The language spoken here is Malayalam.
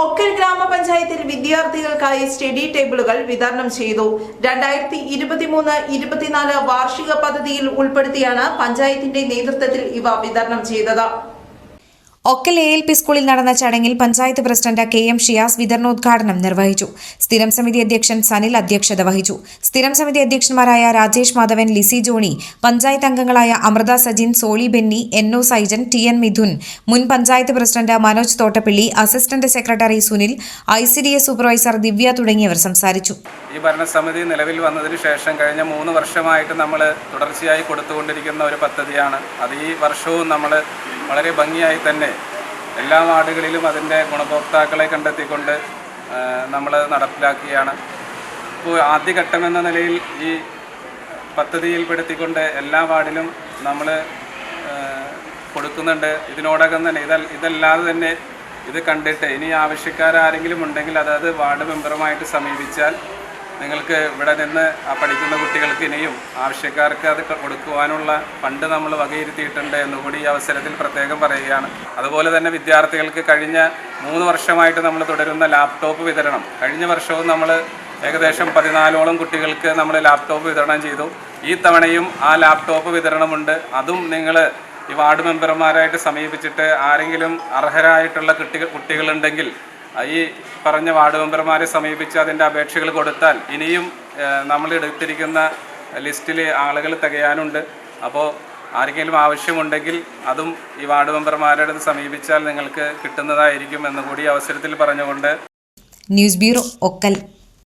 ഒക്കൽ ഗ്രാമപഞ്ചായത്തിൽ വിദ്യാർത്ഥികൾക്കായി സ്റ്റഡി ടേബിളുകൾ വിതരണം ചെയ്തു. രണ്ടായിരത്തി ഇരുപത്തിമൂന്ന് ഇരുപത്തിനാല് വാർഷിക പദ്ധതിയിൽ ഉൾപ്പെടുത്തിയാണ് പഞ്ചായത്തിന്റെ നേതൃത്വത്തിൽ ഇവ വിതരണം ചെയ്തത്. ഒക്കൽ എ എൽ പി സ്കൂളിൽ നടന്ന ചടങ്ങിൽ panchayat president K M Shiyas വിതരണോദ്ഘാടനം നിർവഹിച്ചു. സ്ഥിരം സമിതി അധ്യക്ഷൻ സനിൽ അധ്യക്ഷത വഹിച്ചു. സ്ഥിരം സമിതി അധ്യക്ഷന്മാരായ രാജേഷ് മാധവൻ ലിസി ജോണി പഞ്ചായത്ത് അംഗങ്ങളായ Amritha Sajin Soly Benny N O Saijan T N Mithun മുൻ panchayat president Manoj Thottappally assistant secretary Sunil I C D S supervisor Divya തുടങ്ങിയവർ സംസാരിച്ചു. ഈ ഭരണസമിതി നിലവിൽ വന്നതിന് ശേഷം കഴിഞ്ഞ മൂന്ന് വർഷമായിട്ട് നമ്മൾ തുടർച്ചയായി കൊടുത്തുകൊണ്ടിരിക്കുന്ന ഒരു പദ്ധതിയാണ്. അത് ഈ വർഷവും നമ്മൾ വളരെ ഭംഗിയായി തന്നെ എല്ലാ വാർഡുകളിലും അതിന്റെ ഗുണഭോക്താക്കളെ കണ്ടെത്തിക്കൊണ്ട് നമ്മൾ നടപ്പിലാക്കുകയാണ് ഇപ്പോൾ ആദ്യഘട്ടം എന്ന നിലയിൽ ഈ പദ്ധതിയിൽപ്പെടുത്തിക്കൊണ്ട് എല്ലാ വാർഡിലും നമ്മൾ കൊടുക്കുന്നുണ്ട്. ഇതിനോടകം തന്നെ ഇത ഇതല്ലാതെ തന്നെ ഇത് കണ്ടിട്ട് ഇനി ആവശ്യക്കാരാരെങ്കിലും ഉണ്ടെങ്കിൽ അതായത് വാർഡ് മെമ്പറുമായിട്ട് സമീപിച്ചാൽ നിങ്ങൾക്ക് ഇവിടെ നിന്ന് ആ പഠിക്കുന്ന കുട്ടികൾക്ക് ഇനിയും ആവശ്യക്കാർക്ക് അത് കൊടുക്കുവാനുള്ള ഫണ്ട് നമ്മൾ വകയിരുത്തിയിട്ടുണ്ട് എന്നുകൂടി ഈ അവസരത്തിൽ പ്രത്യേകം പറയുകയാണ്. അതുപോലെ തന്നെ വിദ്യാർത്ഥികൾക്ക് കഴിഞ്ഞ മൂന്ന് വർഷമായിട്ട് നമ്മൾ തുടരുന്ന ലാപ്ടോപ്പ് വിതരണം. കഴിഞ്ഞ വർഷവും നമ്മൾ ഏകദേശം പതിനാലോളം കുട്ടികൾക്ക് നമ്മൾ ലാപ്ടോപ്പ് വിതരണം ചെയ്തു. ഈ തവണയും ആ ലാപ്ടോപ്പ് വിതരണമുണ്ട്. അതും നിങ്ങൾ ഈ വാർഡ് മെമ്പർമാരായിട്ട് സമീപിച്ചിട്ട് ആരെങ്കിലും അർഹരായിട്ടുള്ള കുട്ടികൾ കുട്ടികളുണ്ടെങ്കിൽ ഈ പറഞ്ഞ വാർഡ് മെമ്പർമാരെ സമീപിച്ച് അതിന്റെ അപേക്ഷകൾ കൊടുത്താൽ ഇനിയും നമ്മൾ എടുത്തിരിക്കുന്ന ലിസ്റ്റിൽ ആളുകൾ തികയാനുണ്ട്. അപ്പോൾ ആർക്കെങ്കിലും ആവശ്യമുണ്ടെങ്കിൽ അതും ഈ വാർഡ് മെമ്പർമാരുടെ സമീപിച്ചാൽ നിങ്ങൾക്ക് കിട്ടുന്നതായിരിക്കും എന്നുകൂടി അവസരത്തിൽ പറഞ്ഞുകൊണ്ട് ന്യൂസ് ബ്യൂറോ ഒക്കൽ